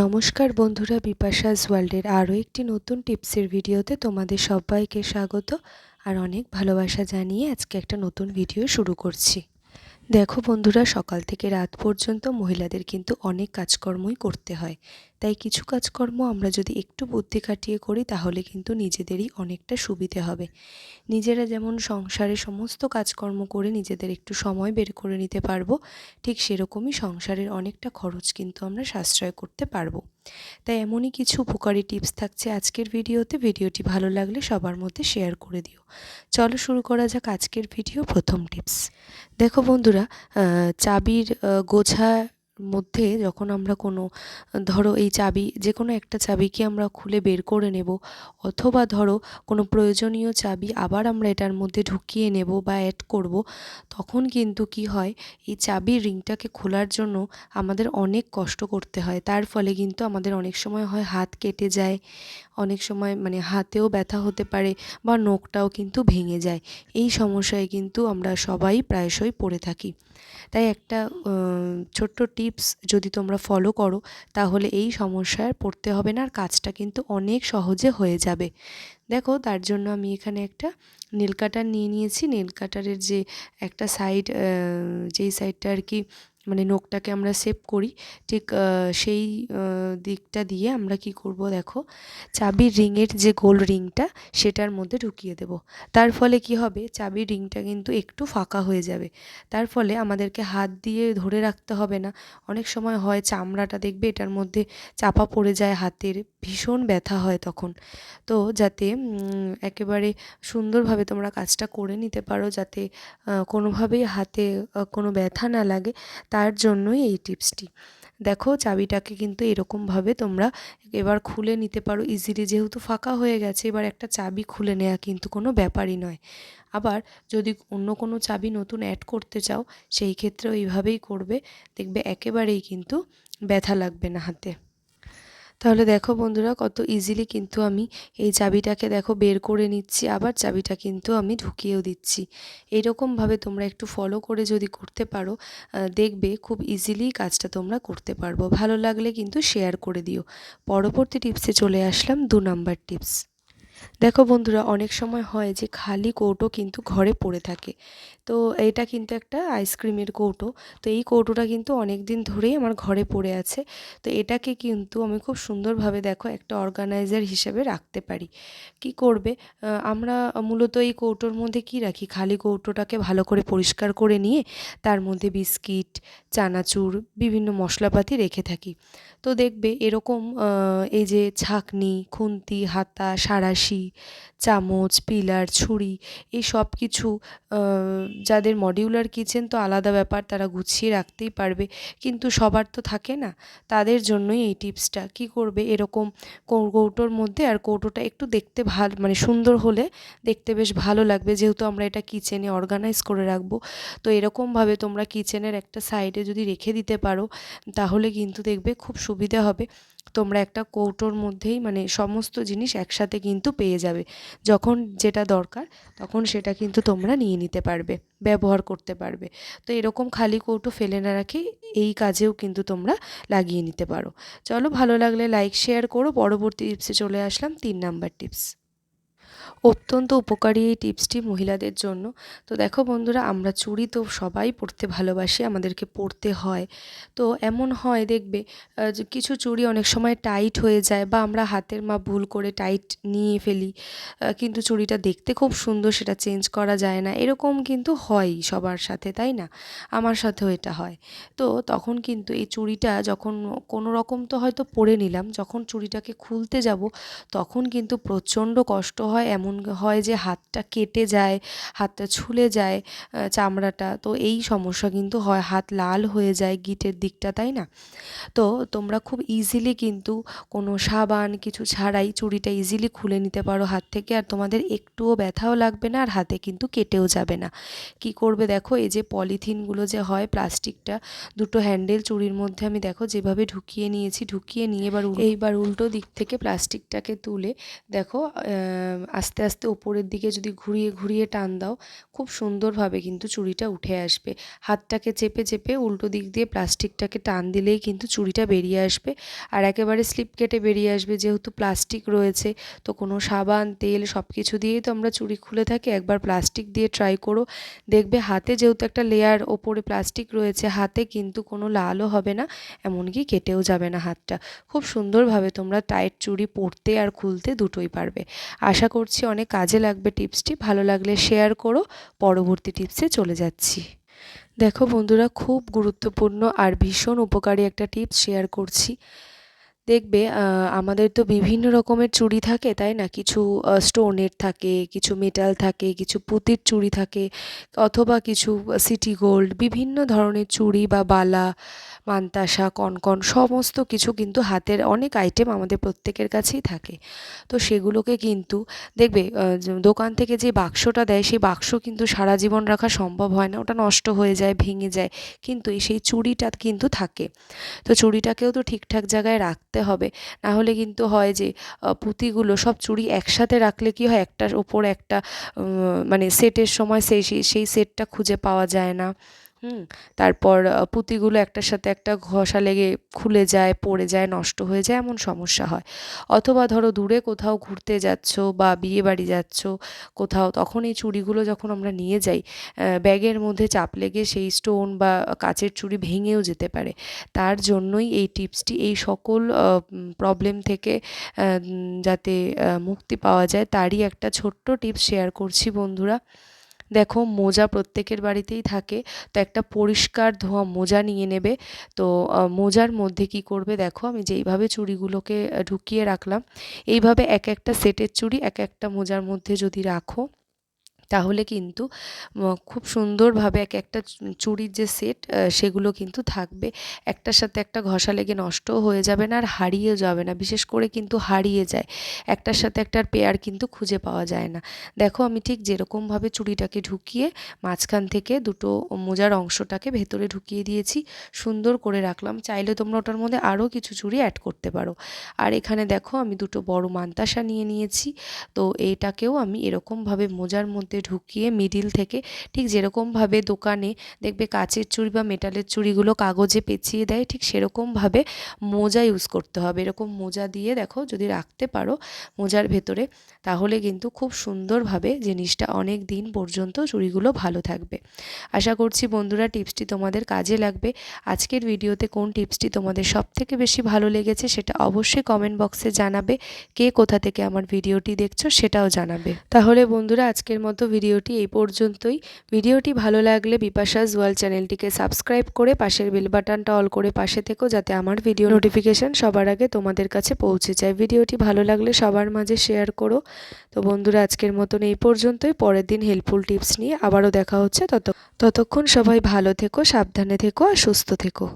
নমস্কার বন্ধুরা বিপাশাস ওয়ার্ল্ডের আরও একটি নতুন টিপসের ভিডিওতে তোমাদের সবাইকে স্বাগত আর অনেক ভালোবাসা জানিয়ে আজকে একটা নতুন ভিডিও শুরু করছি। দেখো বন্ধুরা, সকাল থেকে রাত পর্যন্ত মহিলাদের কিন্তু অনেক কাজকর্মই করতে হয়। তাই কিছু কাজকর্ম আমরা যদি একটু বুদ্ধি খাটিয়ে করি, তাহলে কিন্তু নিজেদেরই অনেকটা সুবিধে হবে। নিজেরা যেমন সংসারে সমস্ত কাজকর্ম করে নিজেদের একটু সময় বের করে নিতে পারব, ঠিক সেরকমই সংসারের অনেকটা খরচ কিন্তু আমরা সাশ্রয় করতে পারব। তাই এমনই কিছু উপকারী টিপস থাকছে আজকের ভিডিওতে। ভিডিওটি ভালো লাগলে সবার মধ্যে শেয়ার করে দিও। চলো শুরু করা যাক আজকের ভিডিও প্রথম টিপস। দেখো বন্ধুরা চাবির গোছা মধ্যে যখন আমরা কোনো, ধরো এই চাবি যে কোনো একটা চাবিকে আমরা খুলে বের করে নেব, অথবা ধরো কোনো প্রয়োজনীয় চাবি আবার আমরা এটার মধ্যে ঢুকিয়ে নেব বা অ্যাড করব, তখন কিন্তু কি হয়, এই চাবির রিংটাকে খোলার জন্য আমাদের অনেক কষ্ট করতে হয়। তার ফলে কিন্তু আমাদের অনেক সময় হয় হাত কেটে যায়, অনেক সময় মানে হাতেও ব্যথা হতে পারে বা নখটাও কিন্তু ভেঙে যায়। এই সমস্যায় কিন্তু আমরা সবাই প্রায়শই পড়ে থাকি। তাই একটা ছোট্ট টিপস যদি তোমরা ফলো করো, তাহলে এই সমস্যায় পড়তে হবে না আর কাজটা কিন্তু অনেক সহজে হয়ে যাবে। দেখো, তার জন্য আমি এখানে একটা নীল কাটার নিয়ে নিয়েছি। নীল কাটারের যে একটা সাইড যেই সাইডটা আর কি মানে নখটাকে আমরা সেভ করি। ঠিক সেই দিকটা দিয়ে আমরা কি করব দেখো? চাবির রিংয়ের যে গোল রিংটা, সেটার মধ্যে ঢুকিয়ে দেব। তার ফলে কি হবে? চাবির রিংটা কিন্তু একটু ফাঁকা হয়ে যাবে। তার ফলে আমাদেরকে হাত দিয়ে ধরে রাখতে হবে না। অনেক সময় হয় চামড়াটা দেখবে, এটার মধ্যে চাপা পড়ে যায়, হাতের ভীষণ ব্যথা হয় তখন। তো যাতে একেবারে সুন্দরভাবে তোমরা কাজটা করে নিতে পারো, যাতে কোনোভাবেই হাতে কোনো ব্যথা না লাগে। তার জন্যই এই টিপসটি। দেখো চাবিটাকে কিন্তু এরকমভাবে তোমরা এবার খুলে নিতে পারো ইজিলি যেহেতু ফাঁকা হয়ে গেছে, এবার একটা চাবি খুলে নেওয়া কিন্তু কোনো ব্যাপারই নয়। আবার যদি অন্য কোনো চাবি নতুন অ্যাড করতে চাও, সেই ক্ষেত্রেও এইভাবেই করবে। দেখবে একেবারেই কিন্তু ব্যথা লাগবে না হাতে। তাহলে দেখো বন্ধুরা, কত ইজিলি কিন্তু আমি এই চাবিটাকে দেখো বের করে নিচ্ছি, আবার চাবিটা কিন্তু আমি ঢুকিয়েও দিচ্ছি। এরকমভাবে তোমরা একটু ফলো করে যদি করতে পারো দেখবে খুব ইজিলি কাজটা তোমরা করতে পারব। ভালো লাগলে কিন্তু শেয়ার করে দিও। পরবর্তী টিপসে চলে আসলাম দু নাম্বার টিপস দেখো বন্ধুরা, অনেক সময় হয় যে খালি কৌটো কিন্তু ঘরে পড়ে থাকে। তো এটা কিন্তু একটা আইসক্রিমের কৌটো। তো এই কৌটোটা কিন্তু অনেক দিন ধরেই আমার ঘরে পড়ে আছে। তো এটাকে কিন্তু আমি খুব সুন্দরভাবে দেখো একটা অর্গানাইজার হিসেবে রাখতে পারি। কি করবে? আমরা মূলত এই কৌটোর মধ্যে কি রাখি? খালি কৌটোটাকে ভালো করে পরিষ্কার করে নিয়ে তার মধ্যে বিস্কিট, চানাচুর, বিভিন্ন মশলাপাতি রেখে থাকি। তো দেখবে এরকম এই যে ছাকনি, খুন্তি, হাতা সাঁড়াশি চামচ, পিলার, ছুরি এই সব কিছু যাদের মডিউলার কিচেন তো আলাদা ব্যাপার, তারা গুছিয়ে রাখতেই পারবে। কিন্তু সবার তো থাকে না। তাদের জন্যই এই টিপসটা। কি করবে? এরকম কৌটোর মধ্যে আর কৌটোটা একটু দেখতে ভালো মানে সুন্দর হলে দেখতে বেশ ভালো লাগবে। যেহেতু আমরা এটা কিচেনে অর্গানাইজ করে রাখব। তো এরকমভাবে তোমরা কিচেনের একটা সাইডে যদি রেখে দিতে পারো, তাহলে কিন্তু দেখবে খুব সুবিধা হবে। তোমরা একটা কৌটোর মধ্যেই মানে সমস্ত জিনিস একসাথে কিন্তু পেয়ে যাবে। যখন যেটা দরকার, তখন সেটা কিন্তু তোমরা নিয়ে নিতে পারবে, ব্যবহার করতে পারবে। তো এরকম খালি কৌটো ফেলে না রাখে এই কাজেও কিন্তু তোমরা লাগিয়ে নিতে পারো। চলো ভালো লাগলে লাইক শেয়ার করো। পরবর্তী টিপসে চলে আসলাম, তিন নাম্বার টিপস অত্যন্ত উপকারী এই টিপসটি মহিলাদের জন্য। তো দেখো বন্ধুরা, আমরা চুড়ি তো সবাই পরতে ভালোবাসি, আমাদেরকে পরতে হয়। তো এমন হয়, দেখবে কিছু চুড়ি অনেক সময় টাইট হয়ে যায় বা আমরা হাতের মা ভুল করে টাইট নিয়ে ফেলি কিন্তু চুড়িটা দেখতে খুব সুন্দর, সেটা চেঞ্জ করা যায় না। এরকম কিন্তু হয়ই সবার সাথে, তাই না? আমার সাথেও এটা হয়। তো তখন কিন্তু এই চুড়িটা যখন কোনো রকম তো হয়তো পরে নিলাম, যখন চুড়িটাকে খুলতে যাব, তখন কিন্তু প্রচণ্ড কষ্ট হয় এমন হয় যে হাতটা কেটে যায়, হাতটা ছুলে যায় চামড়াটা। তো এই সমস্যা কিন্তু হয়, হাত লাল হয়ে যায় গিটের দিকটা, তাই না? তো তোমরা খুব ইজিলি কিন্তু কোনো সাবান কিছু ছাড়াই চুড়িটা ইজিলি খুলে নিতে পারো হাত থেকে। আর তোমাদের একটুও ব্যথাও লাগবে না আর হাতে কিন্তু কেটেও যাবে না। কি করবে দেখো, এই যে পলিথিনগুলো যে হয় প্লাস্টিকটা, দুটো হ্যান্ডেল চুড়ির মধ্যে আমি দেখো যেভাবে ঢুকিয়ে নিয়েছি, ঢুকিয়ে নিয়ে এবার এইবার উল্টো দিক থেকে প্লাস্টিকটাকে তুলে দেখো আস্তে আস্তে ওপরের দিকে যদি ঘুরিয়ে ঘুরিয়ে টান দাও, খুব সুন্দরভাবে কিন্তু চুড়িটা উঠে আসবে। হাতটাকে চেপে চেপে উল্টো দিক দিয়ে প্লাস্টিকটাকে টান দিলেই কিন্তু চুড়িটা বেরিয়ে আসবে আর একেবারে স্লিপ কেটে বেরিয়ে আসবে। যেহেতু প্লাস্টিক রয়েছে, তো কোনো সাবান, তেল সব কিছু দিয়েই তো আমরা চুড়ি খুলে থাকি। একবার প্লাস্টিক দিয়ে ট্রাই করো। দেখবে হাতে যেহেতু একটা লেয়ার ওপরে প্লাস্টিক রয়েছে, হাতে কিন্তু কোনো লালও হবে না, এমনকি কেটেও যাবে না হাতটা। খুব সুন্দরভাবে তোমরা টাইট চুড়ি পরতে আর খুলতে দুটোই পারবে। আশা করছি, অনেক কাজে লাগবে টিপসটি, ভালো লাগলে শেয়ার করো, পরবর্তী টিপসে চলে যাচ্ছি। দেখো বন্ধুরা, খুব গুরুত্বপূর্ণ আর ভীষণ উপকারী একটা টিপস শেয়ার করছি। দেখবে আমাদের তো বিভিন্ন রকমের চুড়ি থাকে, তাই না? কিছু স্টোনের থাকে, কিছু মেটাল থাকে, কিছু পুঁতির চুড়ি থাকে, অথবা কিছু সিটি গোল্ড বিভিন্ন ধরনের চুড়ি বা বালা, মান্তাসা, কনকন, সমস্ত কিছু কিন্তু হাতের অনেক আইটেম আমাদের প্রত্যেকের কাছেই থাকে। তো সেগুলোকে কিন্তু দেখবে দোকান থেকে যে বাক্সটা দেয়, সেই বাক্স কিন্তু সারা জীবন রাখা সম্ভব হয় না। ওটা নষ্ট হয়ে যায়, ভেঙে যায়, কিন্তু সেই চুড়িটা কিন্তু থাকে। তো চুড়িটাকেও তো ঠিকঠাক জায়গায় রাখতে হবে। না হলে কিন্তু হয় যে পুঁতিগুলো সব চুড়ি একসাথে রাখলে কি হয়? একটার ওপর একটা মানে সেটের সময় সেই সেই সেটটা খুঁজে পাওয়া যায় না। হুম। তারপর পুঁতিগুলো একটার সাথে একটা ঘষা লেগে খুলে যায়, পড়ে যায়, নষ্ট হয়ে যায়, এমন সমস্যা হয়। অথবা ধরো দূরে কোথাও ঘুরতে যাচ্ছ বা বিয়ে বাড়ি যাচ্ছ, কোথাও তখন এই চুড়িগুলো যখন আমরা নিয়ে যাই ব্যাগের মধ্যে চাপ লেগে সেই স্টোন বা কাচের চুড়ি ভেঙেও যেতে পারে। তার জন্যই এই টিপসটি, এই সকল প্রবলেম থেকে যাতে মুক্তি পাওয়া যায়, তারই একটা ছোট্ট টিপস শেয়ার করছি বন্ধুরা। দেখো মোজা প্রত্যেকের বাড়িতেই থাকে, তো একটা পরিষ্কার ধোয়া মোজা নিয়ে নেবে। তো মোজার মধ্যে কি করবে দেখো, আমি যেইভাবে চুড়িগুলোকে ঢুকিয়ে রাখলাম, এইভাবে এক একটা সেটের চুড়ি এক একটা মোজার মধ্যে যদি রাখো তাহলে কিন্তু খুব সুন্দরভাবে এক একটা চুড়ির যে সেট সেগুলো কিন্তু থাকবে। একটার সাথে একটা ঘষা লেগে নষ্টও হয়ে যাবে না আর হারিয়েও যাবে না। বিশেষ করে কিন্তু হারিয়ে যায়। একটার সাথে একটার পেয়ার কিন্তু খুঁজে পাওয়া যায় না। দেখো আমি ঠিক যেরকমভাবে চুড়িটাকে ঢুকিয়ে মাঝখান থেকে দুটো মোজার অংশটাকে ভেতরে ঢুকিয়ে দিয়েছি, সুন্দর করে রাখলাম। চাইলে তোমরা ওটার মধ্যে আরও কিছু চুড়ি অ্যাড করতে পারো। আর এখানে দেখো আমি দুটো বড় মান্তাসা নিয়ে নিয়েছি। তো এইটাকেও আমি এরকমভাবে মোজার মধ্যে ঢুকিয়ে মিডিল থেকে ঠিক যেরকমভাবে দোকানে দেখবে কাচের চুড়ি বা মেটালের চুড়িগুলো কাগজে পেঁচিয়ে দেয়, ঠিক সেরকমভাবে মোজা ইউজ করতে হবে। এরকম মোজা দিয়ে দেখো যদি রাখতে পারো মোজার ভেতরে, তাহলে কিন্তু খুব সুন্দরভাবে জিনিসটা অনেক দিন পর্যন্ত চুড়িগুলো ভালো থাকবে। আশা করছি বন্ধুরা টিপসটি তোমাদের কাজে লাগবে। আজকের ভিডিওতে কোন টিপসটি তোমাদের সব থেকে বেশি ভালো লেগেছে সেটা অবশ্যই কমেন্ট বক্সে জানাবে। কে কোথা থেকে আমার ভিডিওটি দেখছ সেটাও জানাবে। তাহলে বন্ধুরা আজকের মতো ভিডিওটি এই পর্যন্তই। ভিডিওটি ভালো লাগলে বিপাশাস ওয়াল চ্যানেলটিকে সাবস্ক্রাইব করে পাশের বেল বাটনটা অল করে পাশে থেকো যাতে আমার ভিডিও নোটিফিকেশান সবার আগে তোমাদের কাছে পৌঁছে যায়। ভিডিওটি ভালো লাগলে সবার মাঝে শেয়ার করো। তো বন্ধুরা, আজকের মতন এই পর্যন্তই। পরের দিন হেল্পফুল টিপস নিয়ে আবারও দেখা হচ্ছে। তত ততক্ষণ সবাই ভালো থেকো, সাবধানে থেকো আর সুস্থ থেকো।